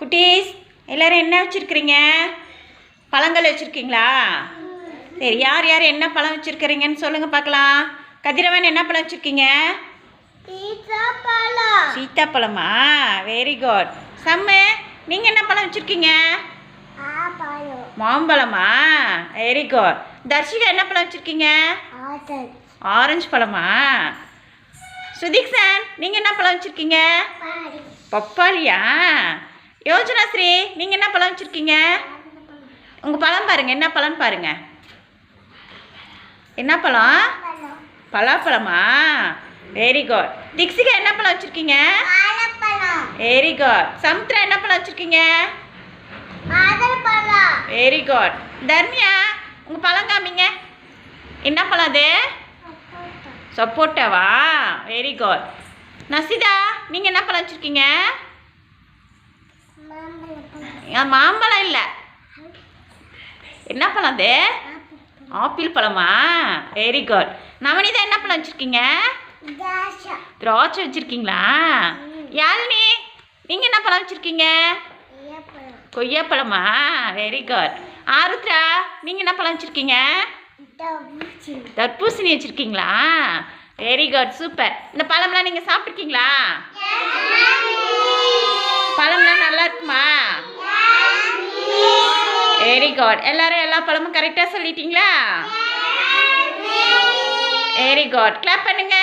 குட்டீஸ் எல்லாரும் என்ன வச்சுருக்கிறீங்க? பழங்கள் வச்சுருக்கீங்களா? சரி யார் யார் என்ன பழம் வச்சுருக்கிறீங்கன்னு சொல்லுங்கள் பார்க்கலாம். கதிரவன் என்ன பழம் வச்சுருக்கீங்க? சீத்தாப்பழமா. வெரி குட் சம்மு நீங்கள் என்ன பழம் வச்சுருக்கீங்க? மாம்பழமா? வெரி குட் தர்ஷிகா என்ன பழம் வச்சுருக்கீங்க? ஆரஞ்சு. பழமா? சுதீக் சார் நீங்கள் என்ன பழம் வச்சுருக்கீங்க? பப்பாளியா? யோஜனா ஸ்ரீ நீங்கள் என்ன பழம் வச்சுருக்கீங்க? உங்கள் பழம் பாருங்கள் என்ன பழம் பாருங்கள் என்ன பழம்? பழம் பலாப்பழமா? வெரி குட் திக்ஸிகா என்ன பழம் வச்சுருக்கீங்க? வெரி குட் சமுத்ரா என்ன பழம் வச்சுருக்கீங்க? வெரி குட் தர்மியா உங்கள் பழம் காமிங்க. என்ன பழம் அது? சப்போட்டாவா? வெரி குட் நசிதா நீங்கள் என்ன பழம் வச்சுருக்கீங்க? மாம்பழம் இல்லை. என்ன பழம் அது? ஆப்பிள் பழமா? வெரி குட் நவனிதா என்ன பழம் வச்சுருக்கீங்க? திராட்சை. வச்சுருக்கீங்களா? யாழினி நீங்கள் என்ன பழம் வச்சுருக்கீங்க? கொய்யாப்பழமா. வெரி குட் ஆருத்ரா நீங்கள் என்ன பழம் வச்சுருக்கீங்க? தர்பூசணி. வச்சுருக்கீங்களா? வெரி குட் சூப்பர் இந்த பழம்லாம் நீங்கள் சாப்பிட்ருக்கீங்களா நல்லா இருக்குமா வெரி குட் எல்லாரும் எல்லா பழமும் கரெக்டாக சொல்லிட்டீங்களா? வெரி குட் கிளாப் பண்ணுங்க.